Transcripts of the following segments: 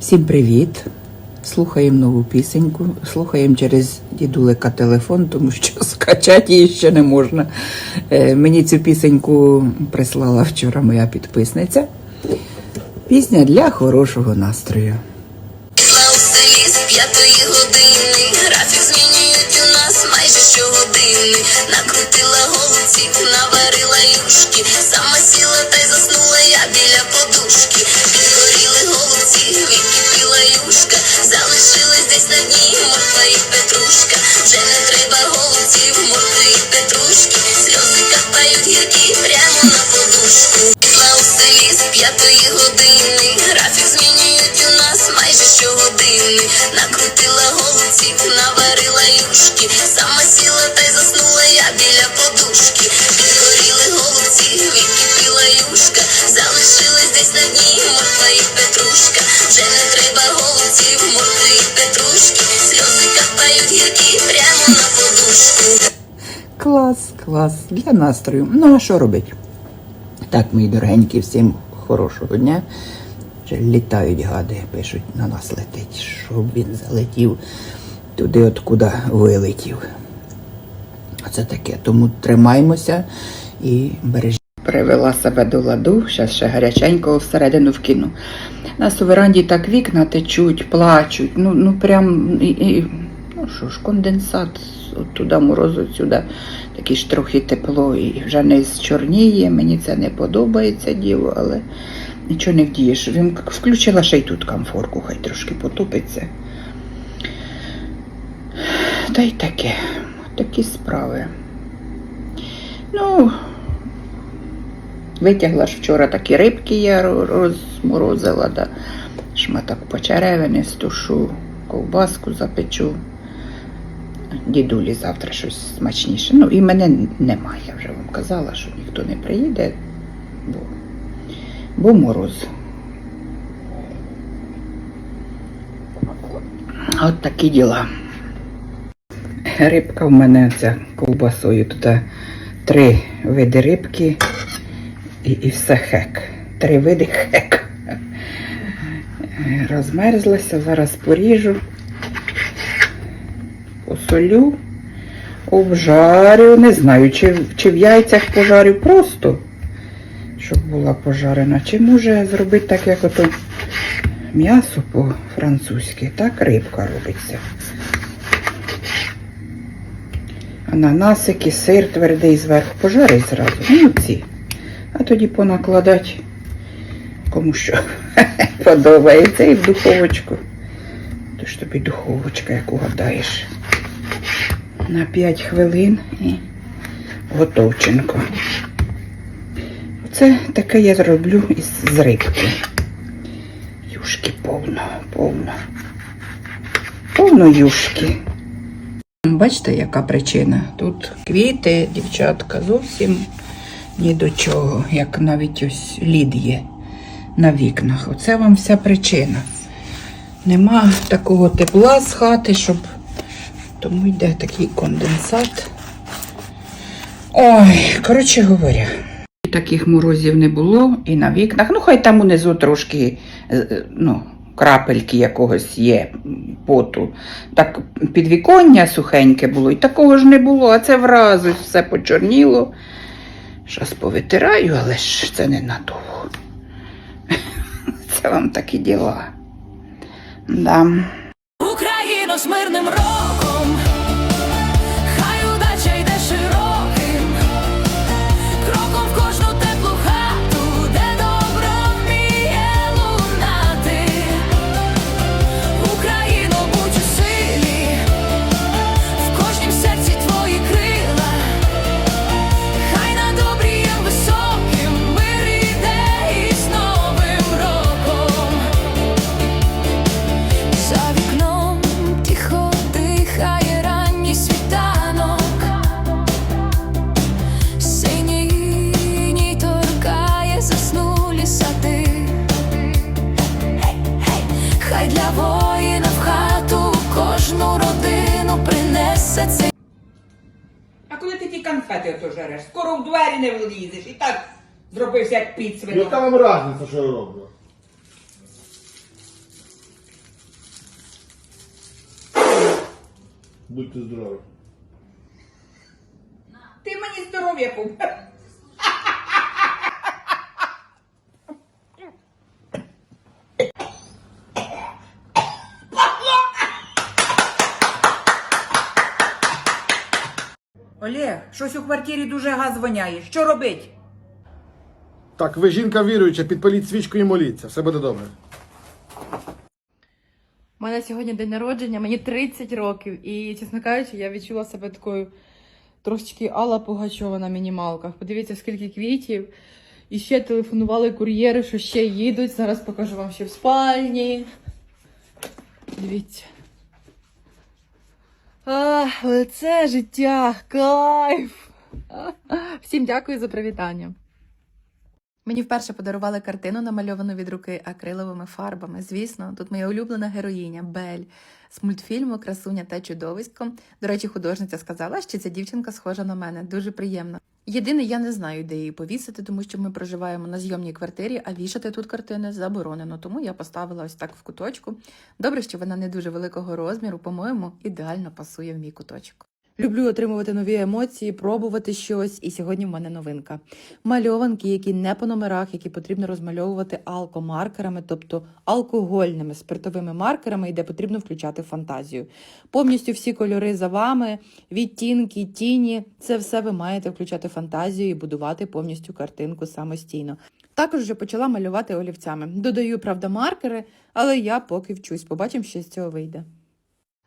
Всім привіт! Слухаємо нову пісеньку. Слухаємо через дідулика телефон, тому що скачати її ще не можна. Е, мені цю пісеньку прислала вчора моя підписниця. Пісня для хорошого настрою. Накрутила голубців, наварила юшки. Сама сіла та й заснула я біля подушки. Щогодини. Накрутила голубців, наварила юшки. Сама сіла та й заснула я біля подушки. Підгоріли голубці, відкипіла юшка. Залишились десь на дні морква і петрушка. Вже не треба голубців, моркви і петрушки. Сльози капають гіркі прямо на подушку. Клас, клас, для настрою. Ну, а що робити? Так, мої дорогенькі, всім хорошого дня. Вже літають гади, пишуть, на нас летить, щоб він залетів туди, откуда вилетів. Оце таке. Тому тримаймося і бережіть. Привела себе до ладу, зараз ще гаряченького всередину вкину. Нас у веранді так вікна течуть, плачуть. Ну, ну прям і, і, ну що ж, конденсат, от туди морозу, сюди таке ж трохи тепло і вже не зчорніє. Мені це не подобається діло, але нічого не вдієш. Він включила ще й тут комфорку, хай трошки потупиться. Та й таке, такі справи. Ну, витягла ж вчора такі рибки, я розморозила, да. шматок почеревини, стушу, ковбаску запечу. Дідулі завтра щось смачніше. Ну, і мене немає, я вже вам казала, що ніхто не приїде, бо, бо мороз. От такі діла. Рибка в мене ця ковбасою. Тут три види рибки і, і все хек. Три види хек. Розмерзлася, зараз поріжу, посолю, обжарю. Не знаю, чи, чи в яйцях пожарю просто, щоб була пожарена, чи може зробити так, як ото м'ясо по-французьки. Так рибка робиться. Ананасики, сир твердий зверху пожарить зразу. Ну, ці. А тоді понакладать кому що подобається і в духовочку. То ж тобі духовочка, як угадаєш. На 5 хвилин і готовченко. Оце таке я зроблю із з рибки. Юшки повно, повно. Повно юшки. Бачите, яка причина? Тут квіти, дівчатка, зовсім ні до чого, як навіть ось лід є на вікнах. Оце вам вся причина. Нема такого тепла з хати, щоб. Тому йде такий конденсат. Ой, коротше говоря. Таких морозів не було і на вікнах. Ну, хай там унизу трошки е, е, ну, крапельки якогось є поту. Так підвіконня сухеньке було, і такого ж не було, а це вразу все почорніло. Щас повитираю, але ж це не надовго. Це вам такі діла. Да. Україно з мирним роком, ти ото жереш? Скоро в двері не влізеш і так зробився як підсвинок. Ну, яка вам разниця, що я роблю? Будьте здорові. Ти мені здоров'я повер. щось у квартирі дуже газ воняє. Що робить? Так, ви жінка віруюча, підпаліть свічку і моліться, все буде добре. У мене сьогодні день народження, мені 30 років, і, чесно кажучи, я відчула себе такою трошечки Алла Пугачова на мінімалках. Подивіться, скільки квітів. І ще телефонували кур'єри, що ще їдуть. Зараз покажу вам ще в спальні. Дивіться. А, але це життя, кайф! Всім дякую за привітання. Мені вперше подарували картину, намальовану від руки акриловими фарбами. Звісно, тут моя улюблена героїня Бель з мультфільму Красуня та чудовисько. До речі, художниця сказала, що ця дівчинка схожа на мене. Дуже приємно. Єдине, я не знаю, де її повісити, тому що ми проживаємо на зйомній квартирі, а вішати тут картини заборонено. Тому я поставила ось так в куточку. Добре, що вона не дуже великого розміру, по-моєму, ідеально пасує в мій куточок. Люблю отримувати нові емоції, пробувати щось, і сьогодні в мене новинка. Мальованки, які не по номерах, які потрібно розмальовувати алкомаркерами, тобто алкогольними спиртовими маркерами, і де потрібно включати фантазію. Повністю всі кольори за вами, відтінки, тіні це все ви маєте включати фантазію і будувати повністю картинку самостійно. Також вже почала малювати олівцями. Додаю, правда, маркери, але я поки вчусь. Побачимо, що з цього вийде.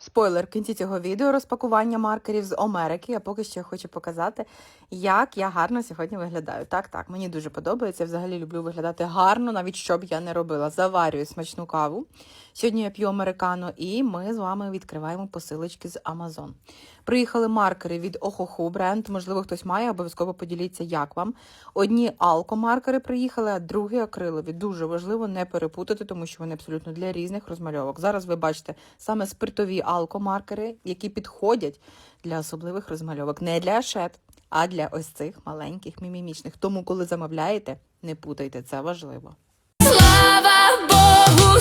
Спойлер кінці цього відео розпакування маркерів з Америки. Я поки що хочу показати, як я гарно сьогодні виглядаю. Так, так, мені дуже подобається. Взагалі люблю виглядати гарно, навіть що б я не робила. Заварюю смачну каву. Сьогодні я п'ю американо, і ми з вами відкриваємо посилочки з Amazon. Приїхали маркери від Охоху бренд. Можливо, хтось має, обов'язково поділіться, як вам. Одні алкомаркери приїхали, а другі акрилові. Дуже важливо не перепутати, тому що вони абсолютно для різних розмальовок. Зараз ви бачите саме спиртові алкомаркери, які підходять для особливих розмальовок. Не для ашет, а для ось цих маленьких мімімічних. Тому, коли замовляєте, не путайте, це важливо. Слава Богу,